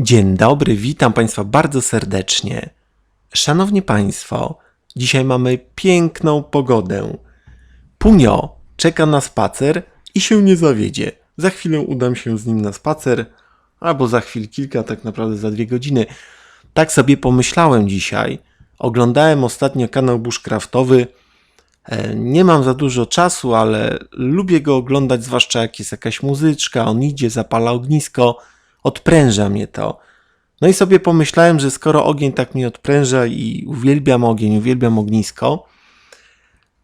Dzień dobry, witam Państwa bardzo serdecznie. Szanowni Państwo, dzisiaj mamy piękną pogodę. Punio czeka na spacer i się nie zawiedzie. Za chwilę udam się z nim na spacer, albo za chwil kilka, tak naprawdę za dwie godziny. Tak sobie pomyślałem dzisiaj. Oglądałem ostatnio kanał Bushcraftowy. E, Nie mam za dużo czasu, ale lubię go oglądać, zwłaszcza jak jest jakaś muzyczka, on idzie, zapala ognisko, odpręża mnie to. No i sobie pomyślałem, że skoro ogień tak mnie odpręża i uwielbiam ogień, uwielbiam ognisko,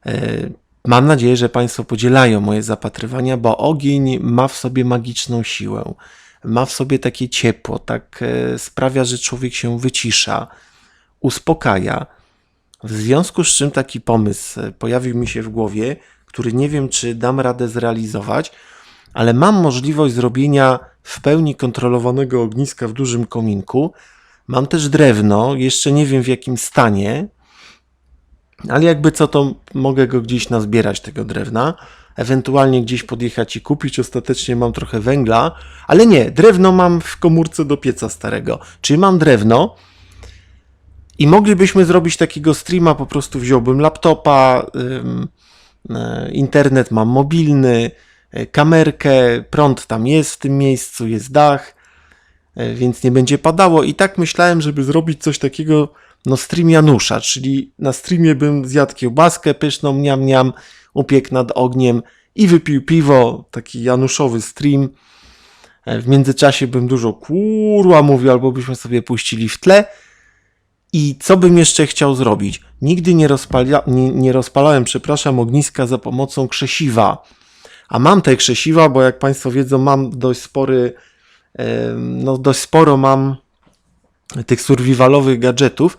e, mam nadzieję, że Państwo podzielają moje zapatrywania, bo ogień ma w sobie magiczną siłę. Ma w sobie takie ciepło, tak e, sprawia, że człowiek się wycisza, uspokaja. W związku z czym taki pomysł e, pojawił mi się w głowie, który nie wiem, czy dam radę zrealizować, ale mam możliwość zrobienia w pełni kontrolowanego ogniska w dużym kominku. Mam też drewno, jeszcze nie wiem w jakim stanie, ale jakby co, to mogę go gdzieś nazbierać tego drewna, ewentualnie gdzieś podjechać i kupić. Ostatecznie mam trochę węgla, ale nie, drewno mam w komórce do pieca starego. Czyli mam drewno, i moglibyśmy zrobić takiego streama, po prostu wziąłbym laptopa, e, internet mam mobilny, kamerkę, prąd tam jest w tym miejscu, jest dach, e, więc nie będzie padało. I tak myślałem, żeby zrobić coś takiego, no stream Janusza, czyli na streamie bym zjadł kiełbaskę pyszną, miam, miam, upiekł nad ogniem i wypił piwo, taki Januszowy stream. E, W międzyczasie bym dużo kurła mówił, albo byśmy sobie puścili w tle. I co bym jeszcze chciał zrobić? Nigdy nie, rozpalia, nie, nie rozpalałem, przepraszam, ogniska za pomocą krzesiwa. A mam te krzesiwa, bo jak Państwo wiedzą, mam dość spory, no dość sporo mam tych survivalowych gadżetów,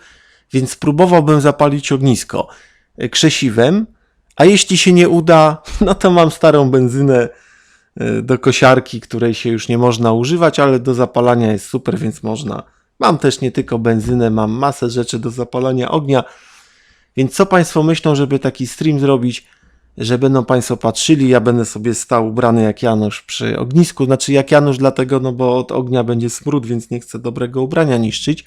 więc spróbowałbym zapalić ognisko krzesiwem, a jeśli się nie uda, no to mam starą benzynę e, do kosiarki, której się już nie można używać, ale do zapalania jest super, więc można. Mam też nie tylko benzynę, mam masę rzeczy do zapalania ognia. Więc co Państwo myślą, żeby taki stream zrobić, że będą Państwo patrzyli, ja będę sobie stał ubrany jak Janusz przy ognisku, znaczy jak Janusz dlatego, no bo od ognia będzie smród, więc nie chcę dobrego ubrania niszczyć,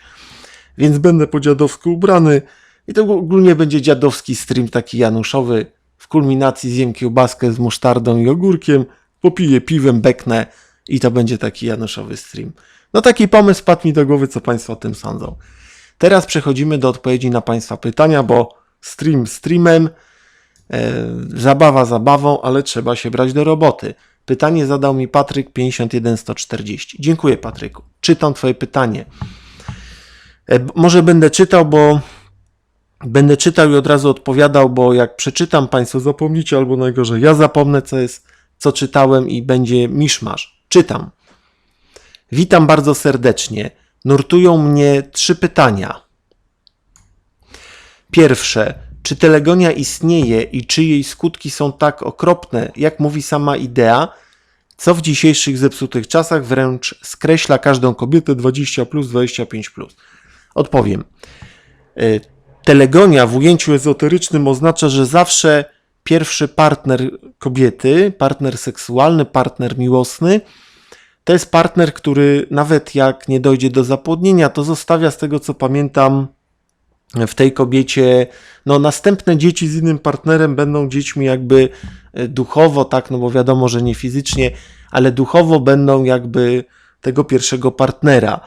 więc będę po dziadowsku ubrany i to ogólnie będzie dziadowski stream taki Januszowy, w kulminacji zjem kiełbaskę z musztardą i ogórkiem, popiję piwem, beknę i to będzie taki Januszowy stream. No taki pomysł padł mi do głowy, co Państwo o tym sądzą. Teraz przechodzimy do odpowiedzi na Państwa pytania, bo stream streamem, zabawa zabawą, ale trzeba się brać do roboty. Pytanie zadał mi Patryk 51140. Dziękuję Patryku. Czytam Twoje pytanie. E, może będę czytał, bo będę czytał i od razu odpowiadał, bo jak przeczytam, Państwo zapomnicie, albo najgorzej, ja zapomnę, co jest, co czytałem i będzie miszmasz. Czytam. Witam bardzo serdecznie. Nurtują mnie trzy pytania. Pierwsze, czy telegonia istnieje i czy jej skutki są tak okropne, jak mówi sama idea, co w dzisiejszych zepsutych czasach wręcz skreśla każdą kobietę 20 plus, 25 plus? Odpowiem. Y, Telegonia w ujęciu ezoterycznym oznacza, że zawsze pierwszy partner kobiety, partner seksualny, partner miłosny, to jest partner, który nawet jak nie dojdzie do zapłodnienia, to zostawia z tego co pamiętam w tej kobiecie, no następne dzieci z innym partnerem będą dziećmi jakby e, duchowo, tak, no bo wiadomo, że nie fizycznie, ale duchowo będą jakby tego pierwszego partnera.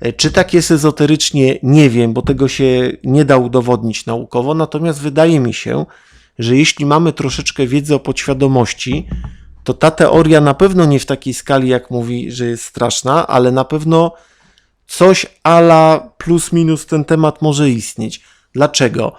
E, Czy tak jest ezoterycznie? Nie wiem, bo tego się nie da udowodnić naukowo, natomiast wydaje mi się, że jeśli mamy troszeczkę wiedzy o podświadomości, to ta teoria na pewno nie w takiej skali, jak mówi, że jest straszna, ale na pewno coś ala plus minus ten temat może istnieć. Dlaczego?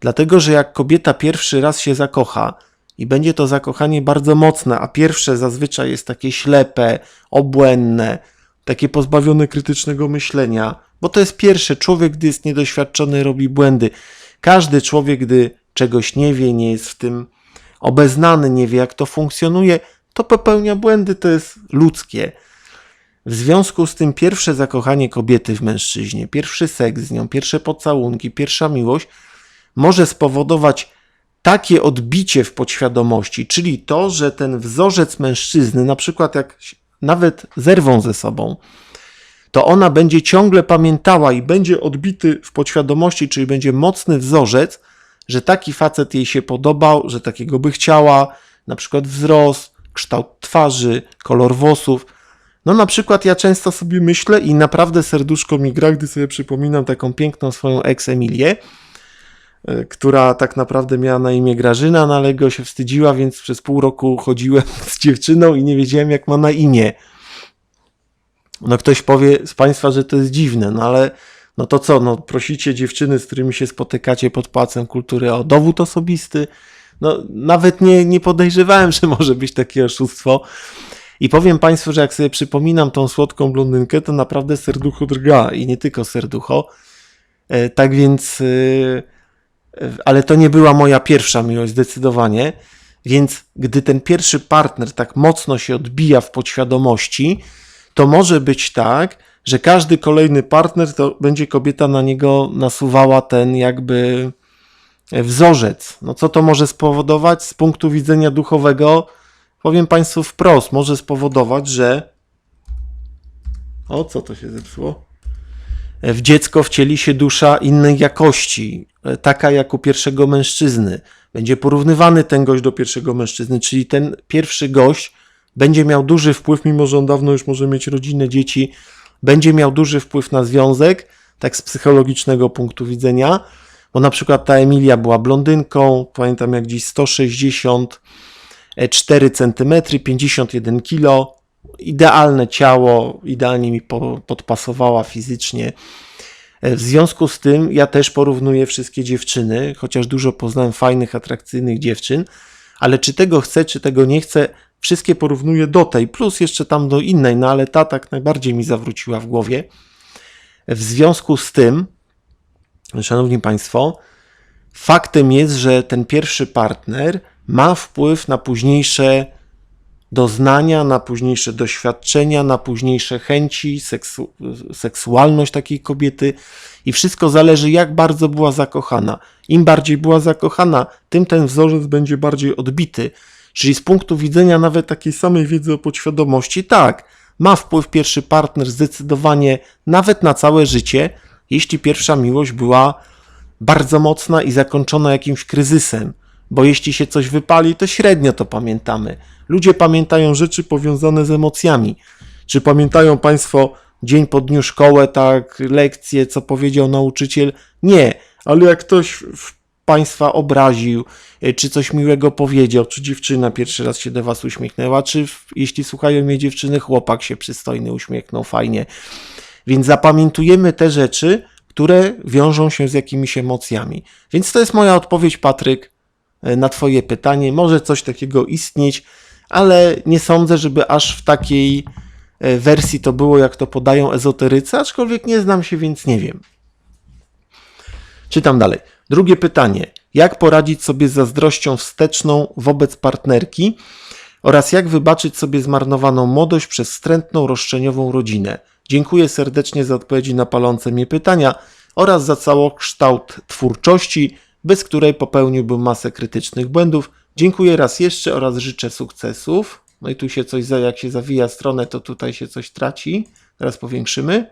Dlatego, że jak kobieta pierwszy raz się zakocha i będzie to zakochanie bardzo mocne, a pierwsze zazwyczaj jest takie ślepe, obłędne, takie pozbawione krytycznego myślenia, bo to jest pierwsze. Człowiek, gdy jest niedoświadczony, robi błędy. Każdy człowiek, gdy czegoś nie wie, nie jest w tym obeznany, nie wie jak to funkcjonuje, to popełnia błędy, to jest ludzkie. W związku z tym pierwsze zakochanie kobiety w mężczyźnie, pierwszy seks z nią, pierwsze pocałunki, pierwsza miłość może spowodować takie odbicie w podświadomości, czyli to, że ten wzorzec mężczyzny, na przykład jak nawet zerwą ze sobą, to ona będzie ciągle pamiętała i będzie odbity w podświadomości, czyli będzie mocny wzorzec, że taki facet jej się podobał, że takiego by chciała, na przykład wzrost, kształt twarzy, kolor włosów. No na przykład ja często sobie myślę i naprawdę serduszko mi gra, gdy sobie przypominam taką piękną swoją ex-Emilię, y, która tak naprawdę miała na imię Grażyna, no ale go się wstydziła, więc przez pół roku chodziłem z dziewczyną i nie wiedziałem jak ma na imię. No ktoś powie z Państwa, że to jest dziwne, no ale no to co, no prosicie dziewczyny, z którymi się spotykacie pod Pałacem Kultury o dowód osobisty? No nawet nie, nie podejrzewałem, że może być takie oszustwo. I powiem Państwu, że jak sobie przypominam tą słodką blondynkę, to naprawdę serducho drga i nie tylko serducho. E, Tak więc, e, e, ale to nie była moja pierwsza miłość, zdecydowanie. Więc gdy ten pierwszy partner tak mocno się odbija w podświadomości, to może być tak, że każdy kolejny partner to będzie kobieta na niego nasuwała ten jakby wzorzec. No co to może spowodować z punktu widzenia duchowego? Powiem Państwu wprost, może spowodować, że. O, co to się zepsuło? W dziecko wcieli się dusza innej jakości, e, taka jak u pierwszego mężczyzny. Będzie porównywany ten gość do pierwszego mężczyzny, czyli ten pierwszy gość będzie miał duży wpływ, mimo że on dawno już może mieć rodzinę, dzieci, będzie miał duży wpływ na związek, tak z psychologicznego punktu widzenia, bo na przykład ta Emilia była blondynką, pamiętam jak dziś 164 cm, 51 kg, idealne ciało, idealnie mi po, podpasowała fizycznie. W związku z tym ja też porównuję wszystkie dziewczyny, chociaż dużo poznałem fajnych, atrakcyjnych dziewczyn, ale czy tego chcę, czy tego nie chcę, wszystkie porównuję do tej, plus jeszcze tam do innej, no ale ta tak najbardziej mi zawróciła w głowie. W związku z tym, Szanowni Państwo, faktem jest, że ten pierwszy partner ma wpływ na późniejsze doznania, na późniejsze doświadczenia, na późniejsze chęci, seksu, seksualność takiej kobiety i wszystko zależy, jak bardzo była zakochana. Im bardziej była zakochana, tym ten wzorzec będzie bardziej odbity. Czyli z punktu widzenia nawet takiej samej wiedzy o podświadomości, tak, ma wpływ pierwszy partner zdecydowanie nawet na całe życie, jeśli pierwsza miłość była bardzo mocna i zakończona jakimś kryzysem. Bo jeśli się coś wypali, to średnio to pamiętamy. Ludzie pamiętają rzeczy powiązane z emocjami. Czy pamiętają Państwo dzień po dniu szkołę, tak, lekcje, co powiedział nauczyciel? Nie, ale jak ktoś Państwa obraził, y, czy coś miłego powiedział, czy dziewczyna pierwszy raz się do Was uśmiechnęła, czy jeśli słuchają mnie dziewczyny, chłopak się przystojny uśmiechnął, fajnie. Więc zapamiętujemy te rzeczy, które wiążą się z jakimiś emocjami. Więc to jest moja odpowiedź, Patryk, e, na Twoje pytanie. Może coś takiego istnieć, ale nie sądzę, żeby aż w takiej e, wersji to było, jak to podają ezoterycy, aczkolwiek nie znam się, więc nie wiem. Czytam dalej. Drugie pytanie. Jak poradzić sobie z zazdrością wsteczną wobec partnerki oraz jak wybaczyć sobie zmarnowaną młodość przez wstrętną, roszczeniową rodzinę? Dziękuję serdecznie za odpowiedzi na palące mnie pytania oraz za całokształt twórczości, bez której popełniłbym masę krytycznych błędów. Dziękuję raz jeszcze oraz życzę sukcesów. No i tu się coś, jak się zawija stronę, to tutaj się coś traci. Teraz powiększymy.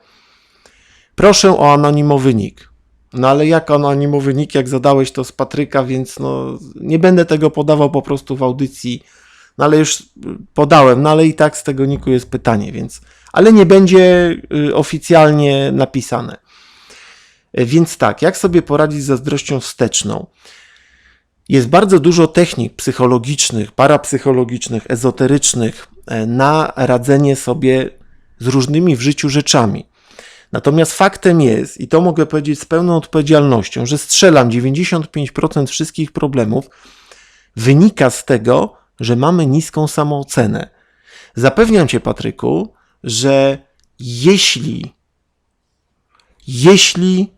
Proszę o anonimowy nick. No ale jak anonimowy nick, jak zadałeś to z Patryka, więc no nie będę tego podawał po prostu w audycji. No ale już y, podałem, no ale i tak z tego niku jest pytanie, więc ale nie będzie y, oficjalnie napisane. Y, Więc tak, jak sobie poradzić z zazdrością wsteczną? Jest bardzo dużo technik psychologicznych, parapsychologicznych, ezoterycznych e, na radzenie sobie z różnymi w życiu rzeczami. Natomiast faktem jest, i to mogę powiedzieć z pełną odpowiedzialnością, że strzelam 95% wszystkich problemów wynika z tego, że mamy niską samoocenę. Zapewniam Cię, Patryku, że jeśli, jeśli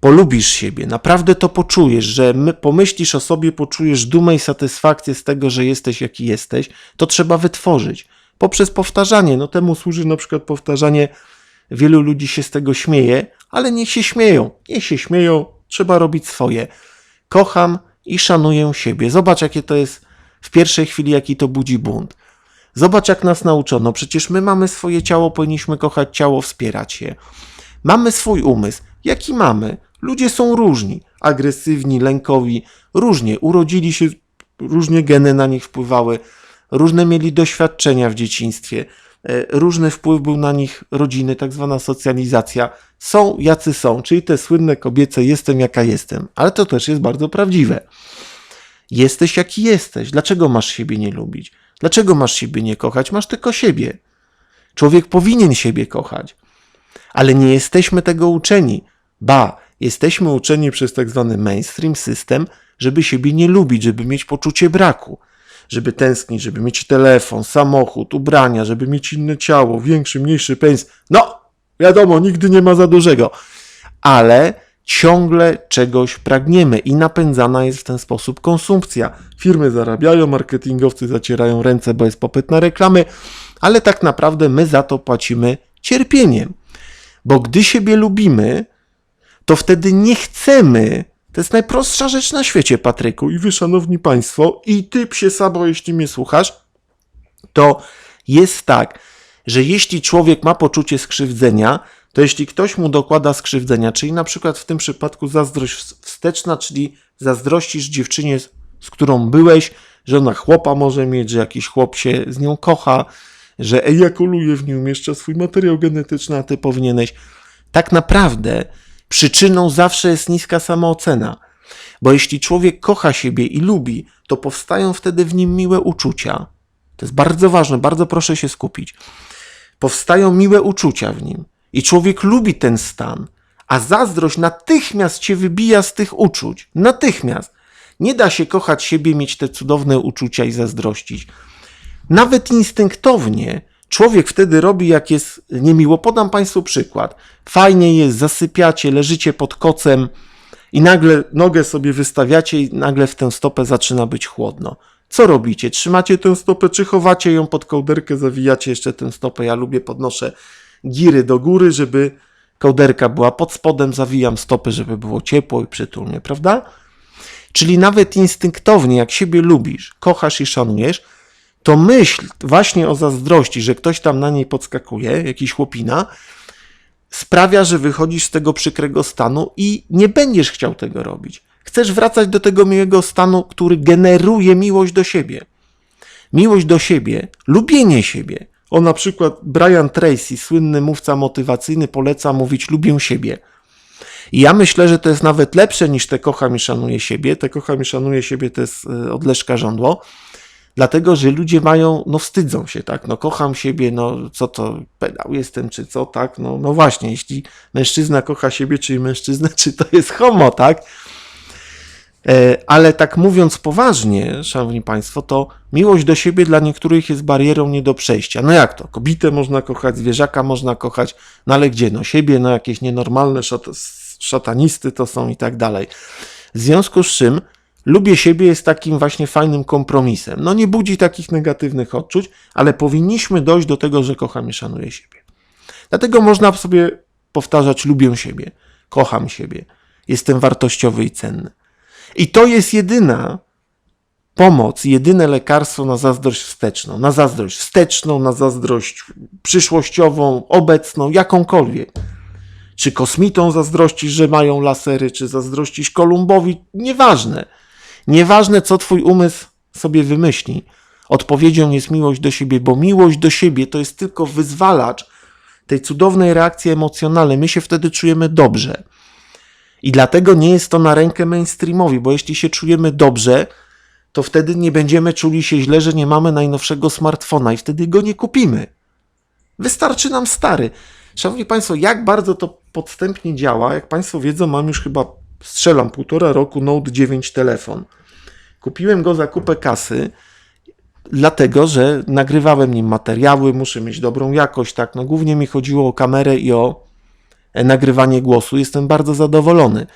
polubisz siebie, naprawdę to poczujesz, że my, pomyślisz o sobie, poczujesz dumę i satysfakcję z tego, że jesteś jaki jesteś, to trzeba wytworzyć poprzez powtarzanie. No temu służy na przykład powtarzanie, wielu ludzi się z tego śmieje, ale niech się śmieją, niech się śmieją, trzeba robić swoje. Kocham i szanuję siebie. Zobacz, jakie to jest w pierwszej chwili, jaki to budzi bunt. Zobacz, jak nas nauczono. Przecież my mamy swoje ciało, powinniśmy kochać ciało, wspierać je. Mamy swój umysł. Jaki mamy? Ludzie są różni. Agresywni, lękowi, różnie. Urodzili się, różnie geny na nich wpływały, różne mieli doświadczenia w dzieciństwie, e, różny wpływ był na nich rodziny, tak zwana socjalizacja. Są jacy są, czyli te słynne kobiece jestem jaka jestem. Ale to też jest bardzo prawdziwe. Jesteś jaki jesteś. Dlaczego masz siebie nie lubić? Dlaczego masz siebie nie kochać? Masz tylko siebie. Człowiek powinien siebie kochać. Ale nie jesteśmy tego uczeni. Ba, jesteśmy uczeni przez tak zwany mainstream system, żeby siebie nie lubić, żeby mieć poczucie braku, żeby tęsknić, żeby mieć telefon, samochód, ubrania, żeby mieć inne ciało, większy, mniejszy penis. No, wiadomo, nigdy nie ma za dużego. Ale ciągle czegoś pragniemy i napędzana jest w ten sposób konsumpcja. Firmy zarabiają, marketingowcy zacierają ręce, bo jest popyt na reklamy, ale tak naprawdę my za to płacimy cierpieniem. Bo gdy siebie lubimy, to wtedy nie chcemy. To jest najprostsza rzecz na świecie, Patryku. I wy, szanowni państwo, i ty, psie Sabo, jeśli mnie słuchasz, to jest tak, że jeśli człowiek ma poczucie skrzywdzenia, to jeśli ktoś mu dokłada skrzywdzenia, czyli na przykład w tym przypadku zazdrość wsteczna, czyli zazdrościsz dziewczynie, z- którą byłeś, że ona chłopa może mieć, że jakiś chłop się z nią kocha, że ejakuluje w niej, umieszcza swój materiał genetyczny, a ty powinieneś. Tak naprawdę przyczyną zawsze jest niska samoocena. Bo jeśli człowiek kocha siebie i lubi, to powstają wtedy w nim miłe uczucia. To jest bardzo ważne, bardzo proszę się skupić. Powstają miłe uczucia w nim i człowiek lubi ten stan, a zazdrość natychmiast cię wybija z tych uczuć. Natychmiast. Nie da się kochać siebie, mieć te cudowne uczucia i zazdrościć. Nawet instynktownie człowiek wtedy robi, jak jest niemiło. Podam Państwu przykład. Fajnie jest, zasypiacie, leżycie pod kocem i nagle nogę sobie wystawiacie i nagle w tę stopę zaczyna być chłodno. Co robicie? Trzymacie tę stopę, czy chowacie ją pod kołderkę, zawijacie jeszcze tę stopę? Ja lubię, podnoszę giry do góry, żeby kołderka była pod spodem, zawijam stopy, żeby było ciepło i przytulnie, prawda? Czyli nawet instynktownie, jak siebie lubisz, kochasz i szanujesz, to myśl właśnie o zazdrości, że ktoś tam na niej podskakuje, jakiś chłopina, sprawia, że wychodzisz z tego przykrego stanu i nie będziesz chciał tego robić. Chcesz wracać do tego miłego stanu, który generuje miłość do siebie. Miłość do siebie, lubienie siebie. O na przykład Brian Tracy, słynny mówca motywacyjny, poleca mówić lubię siebie. I ja myślę, że to jest nawet lepsze niż te kocham i szanuję siebie. Te kocham i szanuję siebie to jest e, od Leszka Żądło. Dlatego, że ludzie mają, no wstydzą się, tak, no kocham siebie, no co to, pedał jestem, czy co, tak, no, no właśnie, jeśli mężczyzna kocha siebie, czyli mężczyzna, czy to jest homo, tak, E, ale tak mówiąc poważnie, szanowni państwo, to miłość do siebie dla niektórych jest barierą nie do przejścia. No jak to? Kobietę można kochać, zwierzaka można kochać, no ale gdzie? No siebie, no jakieś nienormalne szat szatanisty to są i tak dalej. W związku z czym lubię siebie jest takim właśnie fajnym kompromisem. No nie budzi takich negatywnych odczuć, ale powinniśmy dojść do tego, że kocham i szanuję siebie. Dlatego można sobie powtarzać lubię siebie, kocham siebie, jestem wartościowy i cenny. I to jest jedyna pomoc, jedyne lekarstwo na zazdrość wsteczną. Na zazdrość wsteczną, na zazdrość przyszłościową, obecną, jakąkolwiek. Czy kosmitom zazdrościsz, że mają lasery, czy zazdrościsz Kolumbowi, nieważne. Nieważne, co twój umysł sobie wymyśli. Odpowiedzią jest miłość do siebie, bo miłość do siebie to jest tylko wyzwalacz tej cudownej reakcji emocjonalnej. My się wtedy czujemy dobrze. I dlatego nie jest to na rękę mainstreamowi, bo jeśli się czujemy dobrze, to wtedy nie będziemy czuli się źle, że nie mamy najnowszego smartfona i wtedy go nie kupimy. Wystarczy nam stary. Szanowni Państwo, jak bardzo to podstępnie działa, jak Państwo wiedzą, mam już chyba, strzelam, półtora roku Note 9 telefon. Kupiłem go za kupę kasy, dlatego, że nagrywałem nim materiały, muszę mieć dobrą jakość, tak, no głównie mi chodziło o kamerę i o e, nagrywanie głosu, jestem bardzo zadowolony.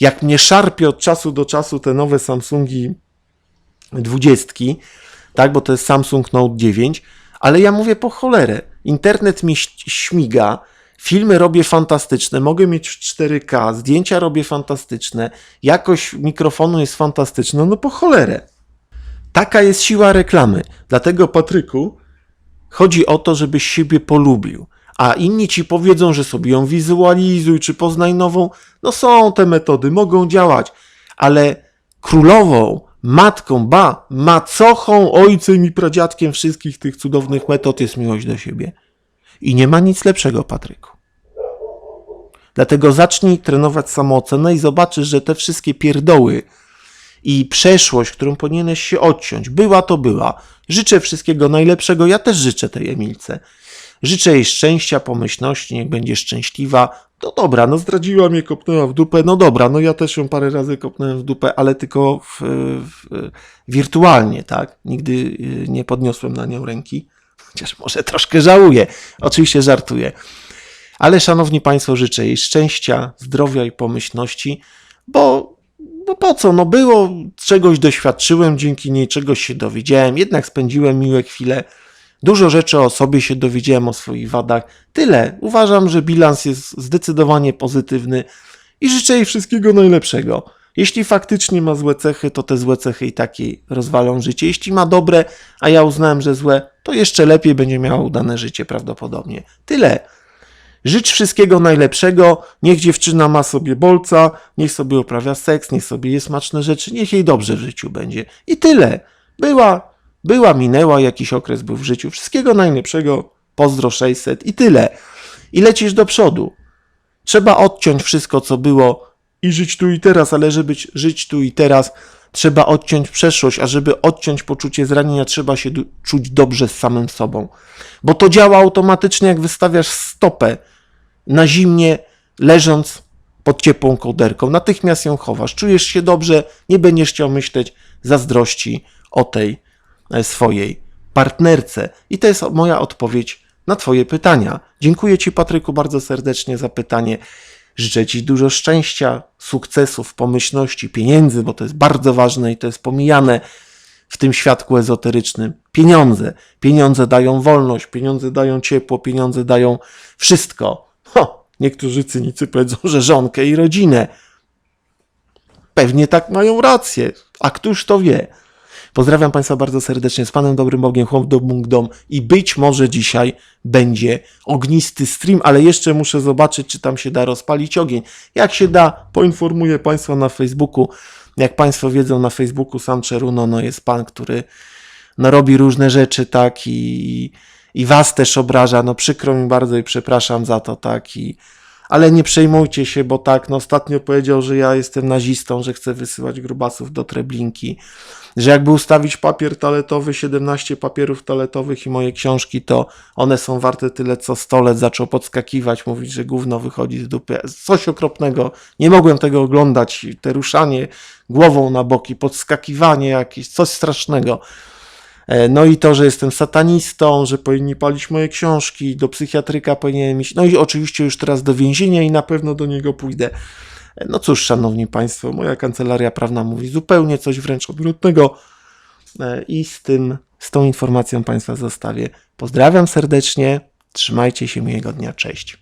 Jak mnie szarpie od czasu do czasu te nowe Samsungi 20, tak, bo to jest Samsung Note 9, ale ja mówię po cholerę. Internet mi śmiga, filmy robię fantastyczne, mogę mieć w 4K, zdjęcia robię fantastyczne, jakość mikrofonu jest fantastyczna, no po cholerę. Taka jest siła reklamy. Dlatego, Patryku, Chodzi o to, żebyś siebie polubił. A inni ci powiedzą, że sobie ją wizualizuj, czy poznaj nową. No są te metody, mogą działać, ale królową, matką, ba, macochą, ojcem i pradziadkiem wszystkich tych cudownych metod jest miłość do siebie. I nie ma nic lepszego, Patryku. Dlatego zacznij trenować samoocenę i zobaczysz, że te wszystkie pierdoły i przeszłość, którą powinieneś się odciąć, była to była. Życzę wszystkiego najlepszego. Ja też życzę tej Emilce. Życzę jej szczęścia, pomyślności, niech będzie szczęśliwa. No dobra, no zdradziła mnie, kopnęła w dupę. No dobra, no ja też ją parę razy kopnąłem w dupę, ale tylko w, w, wirtualnie, tak? Nigdy y, nie podniosłem na nią ręki. Chociaż może troszkę żałuję. Oczywiście żartuję. Ale szanowni Państwo, życzę jej szczęścia, zdrowia i pomyślności, bo, bo po co? No było, czegoś doświadczyłem, dzięki niej czegoś się dowiedziałem, jednak spędziłem miłe chwile. Dużo rzeczy o sobie się dowiedziałem, o swoich wadach. Tyle. Uważam, że bilans jest zdecydowanie pozytywny i życzę jej wszystkiego najlepszego. Jeśli faktycznie ma złe cechy, to te złe cechy i takiej rozwalą życie. Jeśli ma dobre, a ja uznałem, że złe, to jeszcze lepiej będzie miała udane życie prawdopodobnie. Tyle. Życz wszystkiego najlepszego, niech dziewczyna ma sobie bolca, niech sobie uprawia seks, niech sobie je smaczne rzeczy, niech jej dobrze w życiu będzie. I tyle. Była, była, minęła, jakiś okres był w życiu. Wszystkiego najlepszego, pozdro 600 i tyle. I lecisz do przodu. Trzeba odciąć wszystko, co było i żyć tu i teraz, ale żeby żyć tu i teraz, trzeba odciąć przeszłość, a żeby odciąć poczucie zranienia, trzeba się czuć dobrze z samym sobą. Bo to działa automatycznie, jak wystawiasz stopę na zimnie, leżąc pod ciepłą kołderką. Natychmiast ją chowasz. Czujesz się dobrze, nie będziesz chciał myśleć zazdrości o tej e, swojej partnerce. I to jest moja odpowiedź na Twoje pytania. Dziękuję Ci, Patryku, bardzo serdecznie za pytanie. Życzę Ci dużo szczęścia, sukcesów, pomyślności, pieniędzy, bo to jest bardzo ważne i to jest pomijane w tym świadku ezoterycznym. Pieniądze. Pieniądze dają wolność, pieniądze dają ciepło, pieniądze dają wszystko. Niektórzy cynicy powiedzą, że żonkę i rodzinę. Pewnie tak mają rację, a któż to wie? Pozdrawiam Państwa bardzo serdecznie z Panem Dobrym Bogiem, Hom Dom Mung Dom i być może dzisiaj będzie ognisty stream, ale jeszcze muszę zobaczyć, czy tam się da rozpalić ogień. Jak się da, poinformuję Państwa na Facebooku. Jak Państwo wiedzą, na Facebooku sam Czeruno no jest Pan, który no, robi różne rzeczy, tak, i, i Was też obraża. No przykro mi bardzo i przepraszam za to, tak, i ale nie przejmujcie się, bo tak, no ostatnio powiedział, że ja jestem nazistą, że chcę wysyłać grubasów do Treblinki, że jakby ustawić papier taletowy, 17 papierów taletowych i moje książki, to one są warte tyle co stolec, zaczął podskakiwać, mówić, że gówno wychodzi z dupy. Coś okropnego, nie mogłem tego oglądać, te ruszanie głową na boki, podskakiwanie jakieś, coś strasznego. E, No i to, że jestem satanistą, że powinni palić moje książki, do psychiatryka powinienem iść. No i oczywiście już teraz do więzienia i na pewno do niego pójdę. E, No cóż, szanowni państwo, moja kancelaria prawna mówi zupełnie coś wręcz odwrotnego. E, I z tym, z tą informacją państwa zostawię. Pozdrawiam serdecznie, trzymajcie się miłego dnia, cześć.